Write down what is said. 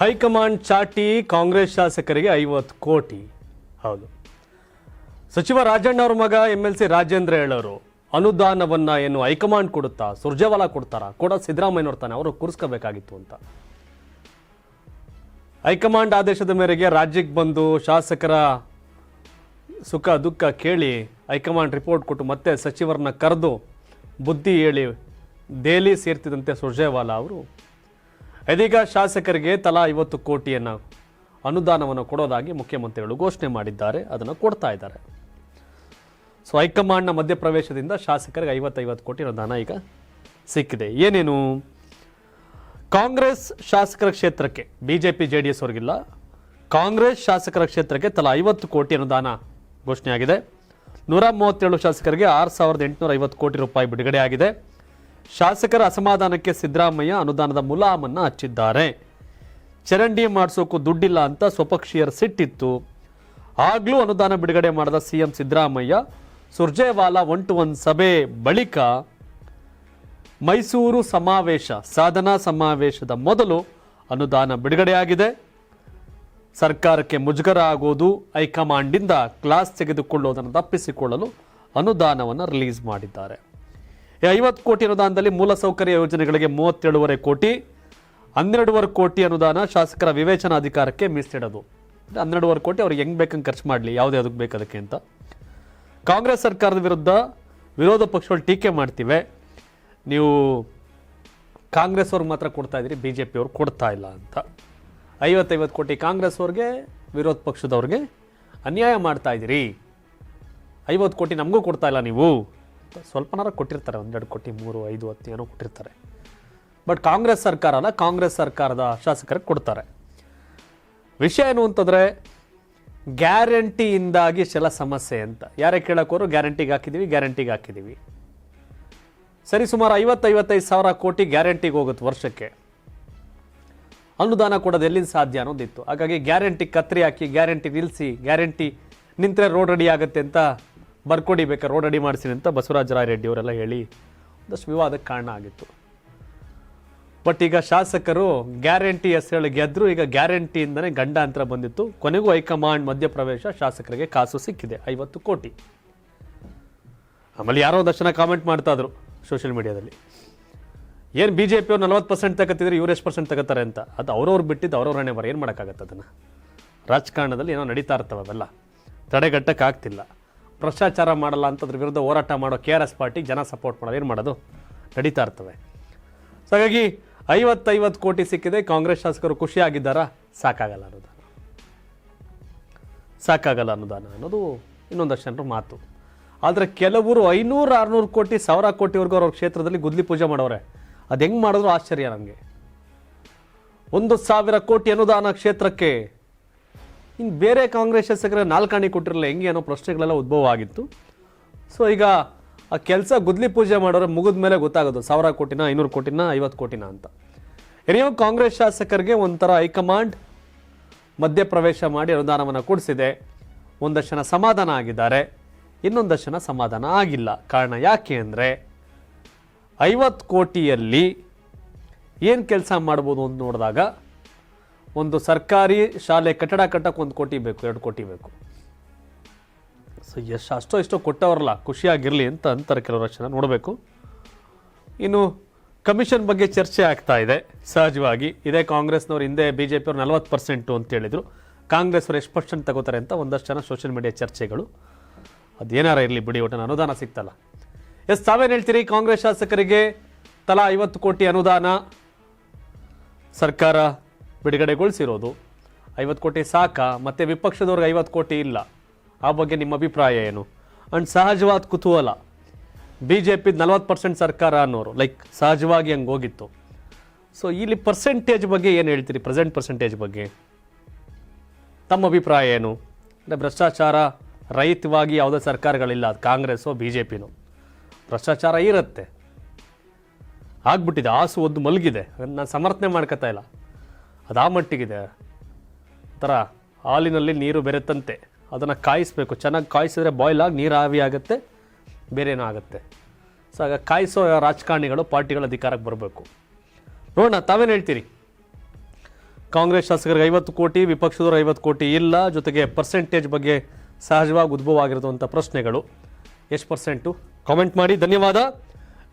High command ಚಾಟಿ ಕಾಂಗ್ರೆಸ್ ಶಾಸಕರಿಗೆ ಐವತ್ತು ಕೋಟಿ. ಹೌದು. ಸಚಿವ ರಾಜಣ್ಣ ಅವ್ರ ಮಗ ಎಂ ಎಲ್ ಸಿ ರಾಜೇಂದ್ರ ಹೇಳೋರು, ಅನುದಾನವನ್ನ ಏನು ಹೈಕಮಾಂಡ್ ಕೊಡುತ್ತಾ, ಸುರ್ಜೇವಾಲಾ ಕೊಡ್ತಾರಾ? ಕೂಡ ಸಿದ್ದರಾಮಯ್ಯನವ್ರ ತಾನೆ, ಅವರು ಕೂರಿಸ್ಕೋಬೇಕಾಗಿತ್ತು ಅಂತ. ಹೈಕಮಾಂಡ್ ಆದೇಶದ ಮೇರೆಗೆ ರಾಜ್ಯಕ್ಕೆ ಬಂದು ಶಾಸಕರ ಸುಖ ದುಃಖ ಕೇಳಿ ಹೈಕಮಾಂಡ್ ರಿಪೋರ್ಟ್ ಕೊಟ್ಟು ಮತ್ತೆ ಸಚಿವರನ್ನ ಕರೆದು ಬುದ್ಧಿ ಹೇಳಿ, ದೆಹಲಿ ಸೇರ್ತಿದ್ದಂತೆ ಸುರ್ಜೇವಾಲಾ ಅವರು ಇದೀಗ ಶಾಸಕರಿಗೆ ತಲಾ ಐವತ್ತು ಕೋಟಿಯನ್ನು ಅನುದಾನವನ್ನು ಕೊಡೋದಾಗಿ ಮುಖ್ಯಮಂತ್ರಿಗಳು ಘೋಷಣೆ ಮಾಡಿದ್ದಾರೆ, ಅದನ್ನು ಕೊಡ್ತಾ ಇದ್ದಾರೆ. ಸೊ ಹೈಕಮಾಂಡ್ನ ಮಧ್ಯಪ್ರವೇಶದಿಂದ ಶಾಸಕರಿಗೆ ಐವತ್ತೈವತ್ತು ಕೋಟಿ ಅನುದಾನ ಈಗ ಸಿಕ್ಕಿದೆ. ಏನೇನು? ಕಾಂಗ್ರೆಸ್ ಶಾಸಕರ ಕ್ಷೇತ್ರಕ್ಕೆ, ಬಿಜೆಪಿ ಜೆ ಡಿ ಎಸ್ ಅವ್ರಿಗಿಲ್ಲ. ಕಾಂಗ್ರೆಸ್ ಶಾಸಕರ ಕ್ಷೇತ್ರಕ್ಕೆ ತಲಾ ಐವತ್ತು ಕೋಟಿ ಅನುದಾನ ಘೋಷಣೆಯಾಗಿದೆ. ನೂರ ಮೂವತ್ತೇಳು ಶಾಸಕರಿಗೆ ಆರು ಸಾವಿರದ ಎಂಟುನೂರ ಐವತ್ತು ಕೋಟಿ ರೂಪಾಯಿ ಬಿಡುಗಡೆ ಆಗಿದೆ. ಶಾಸಕರ ಅಸಮಾಧಾನಕ್ಕೆ ಸಿದ್ದರಾಮಯ್ಯ ಅನುದಾನದ ಮುಲಾಮನ್ನು ಹಚ್ಚಿದ್ದಾರೆ. ಚರಂಡಿ ಮಾಡಿಸೋಕ್ಕೂ ದುಡ್ಡಿಲ್ಲ ಅಂತ ಸ್ವಪಕ್ಷೀಯರ ಸಿಟ್ಟಿತ್ತು. ಆಗ್ಲೂ ಅನುದಾನ ಬಿಡುಗಡೆ ಮಾಡಿದ CM Siddaramaiah Surjewala one to one ಸಭೆ ಬಳಿಕ ಮೈಸೂರು ಸಮಾವೇಶ, ಸಾಧನಾ ಸಮಾವೇಶದ ಮೊದಲು ಅನುದಾನ ಬಿಡುಗಡೆಯಾಗಿದೆ. ಸರ್ಕಾರಕ್ಕೆ ಮುಜುಗರ ಆಗೋದು ಹೈಕಮಾಂಡಿಂದ ಕ್ಲಾಸ್ ತೆಗೆದುಕೊಳ್ಳೋದನ್ನು ತಪ್ಪಿಸಿಕೊಳ್ಳಲು ಅನುದಾನವನ್ನು ರಿಲೀಸ್ ಮಾಡಿದ್ದಾರೆ. ಐವತ್ತು ಕೋಟಿ ಅನುದಾನದಲ್ಲಿ ಮೂಲಸೌಕರ್ಯ ಯೋಜನೆಗಳಿಗೆ ಮೂವತ್ತೇಳುವರೆ ಕೋಟಿ, ಹನ್ನೆರಡೂವರೆ ಕೋಟಿ ಅನುದಾನ ಶಾಸಕರ ವಿವೇಚನಾಧಿಕಾರಕ್ಕೆ ಮೀಸಲಿಡೋದು ಅಂದ್ರೆ ಹನ್ನೆರಡೂವರೆ ಕೋಟಿ ಅವ್ರಿಗೆ ಹೆಂಗೆ ಬೇಕಂಗೆ ಖರ್ಚು ಮಾಡಲಿ, ಯಾವುದೇ ಅದಕ್ಕೆ ಬೇಕದಕ್ಕೆ ಅಂತ. ಕಾಂಗ್ರೆಸ್ ಸರ್ಕಾರದ ವಿರುದ್ಧ ವಿರೋಧ ಪಕ್ಷಗಳು ಟೀಕೆ ಮಾಡ್ತಿವೆ. ನೀವು ಕಾಂಗ್ರೆಸ್ ಅವ್ರಿಗೆ ಮಾತ್ರ ಕೊಡ್ತಾ ಇದ್ದೀರಿ ಬಿ ಜೆ ಪಿಯವ್ರು ಕೊಡ್ತಾ ಇಲ್ಲ ಅಂತ. ಐವತ್ತೈವತ್ತು ಕೋಟಿ ಕಾಂಗ್ರೆಸ್ ಅವ್ರಿಗೆ, ವಿರೋಧ ಪಕ್ಷದವ್ರಿಗೆ ಅನ್ಯಾಯ ಮಾಡ್ತಾ ಇದ್ದೀರಿ. ಐವತ್ತು ಕೋಟಿ ನಮಗೂ ಕೊಡ್ತಾ ಇಲ್ಲ ನೀವು. ಅಂತ ಸ್ವಲ್ಪನಾರ ಕೊಟ್ಟಿರ್ತಾರೆ, ಒಂದೆರಡು ಕೋಟಿ, ಮೂರು, ಐದು, ಹತ್ತು ಏನೋ ಕೊಟ್ಟಿರ್ತಾರೆ. ಬಟ್ ಕಾಂಗ್ರೆಸ್ ಸರ್ಕಾರನ, ಕಾಂಗ್ರೆಸ್ ಸರ್ಕಾರದ ಶಾಸಕರಿಗೆ ಕೊಡ್ತಾರೆ. ವಿಷಯ ಏನು ಅಂತಂದರೆ, ಗ್ಯಾರಂಟಿಯಿಂದಾಗಿ ಇಷ್ಟೆಲ್ಲ ಸಮಸ್ಯೆ ಅಂತ. ಯಾರೇ ಕೇಳೋಕೋರು ಗ್ಯಾರಂಟಿಗೆ ಹಾಕಿದ್ದೀವಿ ಗ್ಯಾರಂಟಿಗೆ ಹಾಕಿದ್ದೀವಿ ಸರಿ, ಸುಮಾರು ಐವತ್ತೈವತ್ತೈದು ಸಾವಿರ ಕೋಟಿ ಗ್ಯಾರಂಟಿಗೆ ಹೋಗುತ್ತೆ ವರ್ಷಕ್ಕೆ. ಅನುದಾನ ಕೊಡೋದು ಎಲ್ಲಿಂದ ಸಾಧ್ಯ ಅನ್ನೋದಿತ್ತು. ಹಾಗಾಗಿ ಗ್ಯಾರಂಟಿ ಕತ್ರಿ ಹಾಕಿ, ಗ್ಯಾರಂಟಿ ನಿಲ್ಲಿಸಿ, ಗ್ಯಾರಂಟಿ ನಿಂತರೆ ರೋಡ್ ರೆಡಿ ಆಗುತ್ತೆ ಅಂತ ಬರ್ಕೊಡಿ ಬೇಕಾ ರೋಡ್ ರೆಡಿ ಮಾಡಿಸಿ ಅಂತ ಬಸವರಾಜ ರಾಯ ರೆಡ್ಡಿ ಅವರೆಲ್ಲ ಹೇಳಿ ಒಂದಷ್ಟು ವಿವಾದಕ್ಕೆ ಕಾರಣ ಆಗಿತ್ತು. ಬಟ್ ಈಗ ಶಾಸಕರು ಗ್ಯಾರಂಟಿ ಹೆಸರು ಗೆದ್ರು, ಈಗ ಗ್ಯಾರಂಟಿಯಿಂದನೇ ಗಂಡಾಂತರ ಬಂದಿತ್ತು. ಕೊನೆಗೂ ಹೈಕಮಾಂಡ್ ಮಧ್ಯಪ್ರವೇಶ ಶಾಸಕರಿಗೆ ಕಾಸು ಸಿಕ್ಕಿದೆ, ಐವತ್ತು ಕೋಟಿ. ಆಮೇಲೆ ಯಾರೋ ದರ್ಶನ ಕಾಮೆಂಟ್ ಮಾಡ್ತಾ ಇದ್ರು ಸೋಷಿಯಲ್ ಮೀಡಿಯಾದಲ್ಲಿ ಏನು ಬಿ ಜೆ ಪಿಯವ್ರು ನಲವತ್ತು ಪರ್ಸೆಂಟ್ ತಗೋತಿದ್ರೆ ಇವ್ರು ಎಷ್ಟು ಪರ್ಸೆಂಟ್ ತಗೋತಾರೆ ಅಂತ. ಅದು ಅವ್ರವ್ರು ಬಿಟ್ಟಿದ್ದು ಅವ್ರವ್ರನ್ನೇ ಬರ. ಏನು ಮಾಡೋಕ್ಕಾಗತ್ತೆ ಅದನ್ನು? ರಾಜಕಾರಣದಲ್ಲಿ ಏನೋ ನಡೀತಾ ಇರ್ತವೆ ಅವೆಲ್ಲ. ತಡೆಗಟ್ಟಕ್ಕೆ ಆಗ್ತಿಲ್ಲ ಭ್ರಷ್ಟಾಚಾರ ಮಾಡಲ್ಲ ಅಂತದ್ರ ವಿರುದ್ಧ ಹೋರಾಟ ಮಾಡೋ ಕೆ ಆರ್ ಎಸ್ ಪಾರ್ಟಿ ಜನ ಸಪೋರ್ಟ್ ಮಾಡೋದು. ಏನು ಮಾಡೋದು? ನಡೀತಾ ಇರ್ತವೆ. ಸೊ ಹಾಗಾಗಿ ಐವತ್ತೈವತ್ತು ಕೋಟಿ ಸಿಕ್ಕಿದೆ. ಕಾಂಗ್ರೆಸ್ ಶಾಸಕರು ಖುಷಿಯಾಗಿದ್ದಾರಾ? ಸಾಕಾಗಲ್ಲ ಅನುದಾನ ಸಾಕಾಗಲ್ಲ ಅನುದಾನ ಅನ್ನೋದು ಇನ್ನೊಂದಷ್ಟು ಜನರು ಮಾತು. ಆದರೆ ಕೆಲವರು ಐನೂರು, ಆರುನೂರು ಕೋಟಿ, ಸಾವಿರ ಕೋಟಿವರೆಗೂ ಅವ್ರ ಕ್ಷೇತ್ರದಲ್ಲಿ ಗುದ್ಲಿ ಪೂಜೆ ಮಾಡೋರೆ. ಅದು ಹೆಂಗೆ ಮಾಡಿದ್ರು ಆಶ್ಚರ್ಯ ನನಗೆ ಒಂದು ಸಾವಿರ ಕೋಟಿ ಅನುದಾನ ಕ್ಷೇತ್ರಕ್ಕೆ ಇನ್ನು ಬೇರೆ ಕಾಂಗ್ರೆಸ್ ಶಾಸಕರ ನಾಲ್ಕಾಣಿ ಕೊಟ್ಟಿರಲ್ಲ, ಹೆಂಗೆ ಅನ್ನೋ ಪ್ರಶ್ನೆಗಳೆಲ್ಲ ಉದ್ಭವ ಆಗಿತ್ತು. ಸೊ ಈಗ ಆ ಕೆಲಸ ಗುದ್ಲಿ ಪೂಜೆ ಮಾಡೋರು ಮುಗಿದ ಮೇಲೆ ಗೊತ್ತಾಗೋದು, ಸಾವಿರ ಕೋಟಿನ, ಐನೂರು ಕೋಟಿನ, ಐವತ್ತು ಕೋಟಿನ ಅಂತ. ಎನಿಯೋ ಕಾಂಗ್ರೆಸ್ ಶಾಸಕರಿಗೆ ಒಂಥರ ಹೈಕಮಾಂಡ್ ಮಧ್ಯಪ್ರವೇಶ ಮಾಡಿ ಅನುದಾನವನ್ನು ಕೊಡಿಸಿದೆ. ಒಂದಷ್ಟು ಜನ ಸಮಾಧಾನ ಆಗಿದ್ದಾರೆ, ಇನ್ನೊಂದಷ್ಟು ಜನ ಸಮಾಧಾನ ಆಗಿಲ್ಲ. ಕಾರಣ ಯಾಕೆ ಅಂದರೆ, ಐವತ್ತು ಕೋಟಿಯಲ್ಲಿ ಏನು ಕೆಲಸ ಮಾಡ್ಬೋದು ಅಂತ ನೋಡಿದಾಗ ಒಂದು ಸರ್ಕಾರಿ ಶಾಲೆ ಕಟ್ಟಡ ಕಟ್ಟಕ್ಕೆ ಒಂದು ಕೋಟಿ ಬೇಕು, ಎರಡು ಕೋಟಿ ಬೇಕು. ಸೊ ಎಷ್ಟು ಅಷ್ಟೋ ಇಷ್ಟೋ ಕೊಟ್ಟವರಲ್ಲ, ಖುಷಿಯಾಗಿರಲಿ ಅಂತ ಅಂತಾರೆ ಕೆಲವರು ಜನ ನೋಡಬೇಕು. ಇನ್ನು ಕಮಿಷನ್ ಬಗ್ಗೆ ಚರ್ಚೆ ಆಗ್ತಾ ಇದೆ, ಸಹಜವಾಗಿ. ಇದೇ ಕಾಂಗ್ರೆಸ್ನವ್ರು ಹಿಂದೆ ಬಿ ಜೆ ಪಿಯವ್ರು ನಲವತ್ತು ಪರ್ಸೆಂಟು ಅಂತ ಹೇಳಿದರು. ಕಾಂಗ್ರೆಸ್ವರು ಎಷ್ಟು ಪರ್ಸೆಂಟ್ ತಗೋತಾರೆ ಅಂತ ಒಂದಷ್ಟು ಜನ ಸೋಷಿಯಲ್ ಮೀಡಿಯಾ ಚರ್ಚೆಗಳು. ಅದೇನಾರ ಇರಲಿ ಬಿಡಿ, ಒಟ್ಟು ಅನುದಾನ ಸಿಗ್ತಲ್ಲ ಎಸ್, ತಾವೇನು ಹೇಳ್ತೀರಿ? ಕಾಂಗ್ರೆಸ್ ಶಾಸಕರಿಗೆ ತಲಾ ಐವತ್ತು ಕೋಟಿ ಅನುದಾನ ಸರ್ಕಾರ ಬಿಡುಗಡೆಗೊಳಿಸಿರೋದು. ಐವತ್ತು ಕೋಟಿ ಸಾಕ? ಮತ್ತು ವಿಪಕ್ಷದವ್ರಿಗೆ ಐವತ್ತು ಕೋಟಿ ಇಲ್ಲ. ಆ ಬಗ್ಗೆ ನಿಮ್ಮ ಅಭಿಪ್ರಾಯ ಏನು? ಅಂಡ್ ಸಹಜವಾದ ಕುತೂಹಲ. ಬಿ ಜೆ ಪಿ ನಲ್ವತ್ತು ಪರ್ಸೆಂಟ್ ಸರ್ಕಾರ ಅನ್ನೋರು ಲೈಕ್ ಸಹಜವಾಗಿ ಹಂಗೆ ಹೋಗಿತ್ತು. ಸೊ ಇಲ್ಲಿ ಪರ್ಸೆಂಟೇಜ್ ಬಗ್ಗೆ ಏನು ಹೇಳ್ತೀರಿ? ಪ್ರೆಸೆಂಟ್ ಪರ್ಸೆಂಟೇಜ್ ಬಗ್ಗೆ? ತಮ್ಮ ಅಭಿಪ್ರಾಯ ಏನು? ಅಂದರೆ ಭ್ರಷ್ಟಾಚಾರ ರಹಿತವಾಗಿ ಯಾವುದೇ ಸರ್ಕಾರಗಳಿಲ್ಲ, ಅದು ಕಾಂಗ್ರೆಸ್ಸೋ ಬಿ ಜೆ ಪಿನೋ ಭ್ರಷ್ಟಾಚಾರ ಇರುತ್ತೆ. ಆಗ್ಬಿಟ್ಟಿದೆ, ಆಸು ಒದ್ದು ಮಲಗಿದೆ. ನಾನು ಸಮರ್ಥನೆ ಮಾಡ್ಕೋತಾ ಇಲ್ಲ. ಅದು ಮಟ್ಟಿಗಿದೆ. ಥರ ಹಾಲಿನಲ್ಲಿ ನೀರು ಬೆರೆತಂತೆ. ಅದನ್ನು ಕಾಯಿಸ್ಬೇಕು. ಚೆನ್ನಾಗಿ ಕಾಯಿಸಿದ್ರೆ ಬಾಯ್ಲ್ ಆಗಿ ನೀರು ಆವಿ ಆಗುತ್ತೆ ಬೇರೆ ಏನೋ ಆಗುತ್ತೆ. ಸೊ ಆಗ ಕಾಯಿಸೋ ರಾಜಕಾರಣಿಗಳು, ಪಾರ್ಟಿಗಳ ಅಧಿಕಾರಕ್ಕೆ ಬರಬೇಕು. ನೋಡೋಣ, ತಾವೇನು ಹೇಳ್ತೀರಿ? ಕಾಂಗ್ರೆಸ್ ಶಾಸಕರಿಗೆ ಐವತ್ತು ಕೋಟಿ, ವಿಪಕ್ಷದವ್ರು ಐವತ್ತು ಕೋಟಿ ಇಲ್ಲ, ಜೊತೆಗೆ ಪರ್ಸೆಂಟೇಜ್ ಬಗ್ಗೆ ಸಹಜವಾಗಿ ಉದ್ಭವ ಪ್ರಶ್ನೆಗಳು. ಎಷ್ಟು ಪರ್ಸೆಂಟು ಕಾಮೆಂಟ್ ಮಾಡಿ. ಧನ್ಯವಾದ.